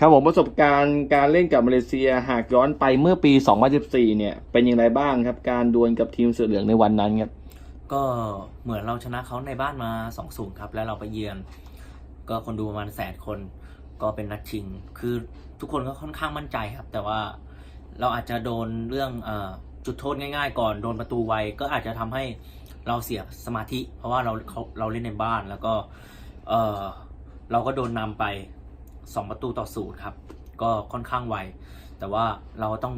ครับผมประสบการณ์การเล่นกับมาเลเซียหากย้อนไปเมื่อปี 2014 เนี่ย เป็นอย่างไรบ้างครับ การดวลกับทีมเสือเหลืองในวันนั้นครับ ก็เหมือนเราชนะเขาในบ้านมา2อศูนย์ครับ แล้วเราไปเยือน ก็คนดูประมาณแสนคน ก็เป็นนัดชิง คือทุกคนก็ค่อนข้างมั่นใจครับ แต่ว่าเราอาจจะโดนเรื่องอจุดโทษง่าย ๆ ก่อนโดนประตูไวก็อาจจะทำให้เราเสียสมาธิ เพราะว่าเราเราเล่นในบ้านแล้วก็เออเราก็โดนนำไป 2 ประตูต่อศูนย์ครับ ก็ค่อนข้างไว แต่ว่าเราต้อง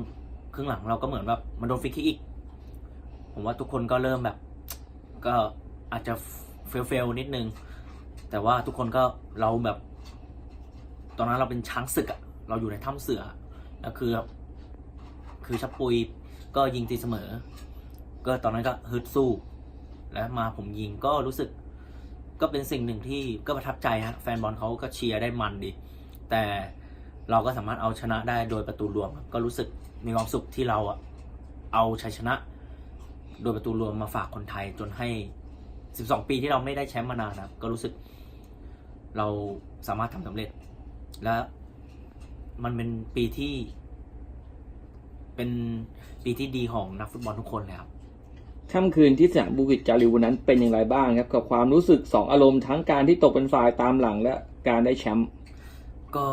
ครึ่งหลังเราก็เหมือนแบบมันโดนฟรีคิกอีก ผมว่าทุกคนก็เริ่มแบบ ก็อาจจะเฟลเฟลนิดนึง แต่ว่าทุกคนก็เราแบบ ตอนนั้นเราเป็นช้างศึกอะเราอยู่ในถ้ำเสือแล้วคือ คือชับปุยก็ยิงตีเสมอ ก็ตอนนั้นก็ฮึดสู้ แล้วมาผมยิงก็รู้สึกก็เป็นสิ่งหนึ่งที่ก็ประทับใจฮะแฟนบอลเขาก็เชียร์ได้มันดี แต่เราก็สามารถเอาชนะได้โดยประตูรวมก็รู้สึกมีความสุขที่เราเอาชัยชนะ โดยประตูรวมมาฝากคนไทยจนให้ 12 ปีที่เราไม่ได้แชมป์มานานนะครับก็รู้สึก เราสามารถทำสำเร็จ และมันเป็นปีที่ เป็นปีที่ดีของนักฟุตบอลทุกคนเลยครับค่ำคืนที่สนามบูกิจจาริววันนั้นเป็นอย่างไรบ้างครับ กับความรู้สึกสองอารมณ์ทั้งการที่ตกเป็นฝ่ายตามหลังและการได้แชมป์ ก็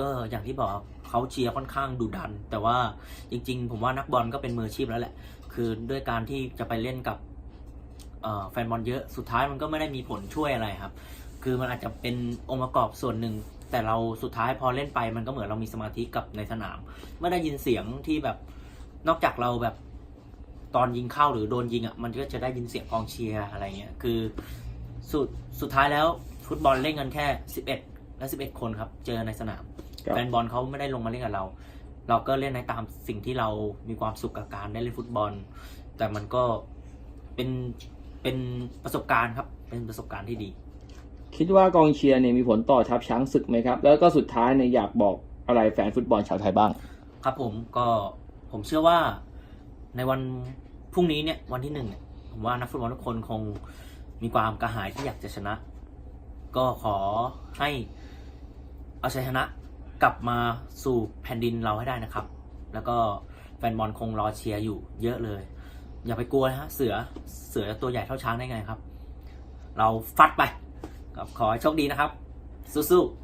ก็อย่างที่บอกเขาเชียร์ค่อนข้างดุดัน แต่ว่าจริง ๆ ผมว่านักบอลก็เป็นมืออาชีพแล้วแหละ คือด้วยการที่จะไปเล่นกับแฟนบอลเยอะสุดท้ายมันก็ไม่ได้มีผลช่วยอะไรครับ คือมันอาจจะเป็นองค์ประกอบส่วนหนึ่ง แต่เราสุดท้ายพอเล่นไปมันก็เหมือนเรามีสมาธิกับในสนามเมื่อได้ยินเสียงที่แบบนอกจากเราแบบตอนยิงเข้าหรือโดนยิงอะมันก็จะได้ยินเสียงกองเชียร์อะไรเงี้ยคือสุดสุดท้ายแล้วฟุตบอลเล่นกันแค่สิบเอ็ด และสิบเอ็ดคนครับ เจอในสนามครับแฟนบอลเขาไม่ได้ลงมาเล่นกับเรา เราก็เล่นในตามสิ่งที่เรามีความสุขกับการได้เล่นฟุตบอล แต่มันก็เป็นเป็นประสบการณ์ครับ เป็นประสบการณ์ที่ดี คิดว่ากองเชียร์เนี่ยมีผลต่อทัพช้างศึกไหมครับ แล้วก็สุดท้ายเนี่ยอยากบอกอะไรแฟนฟุตบอลชาวไทยบ้าง ครับผมก็ผมเชื่อว่าในวันพรุ่งนี้เนี่ยวันที่หนึ่งเนี่ยผมว่านักฟุตบอลทุกคนคงมีความกระหายที่อยากจะชนะ ก็ขอให้เอาชัยชนะกลับมาสู่แผ่นดินเราให้ได้นะครับ แล้วก็แฟนบอลคงรอเชียร์อยู่เยอะเลย อย่าไปกลัวนะฮะเสือเสือตัวใหญ่เท่าช้างได้ไงครับ เราฟัดไปกับขอให้โชคดีนะครับ สู้ๆ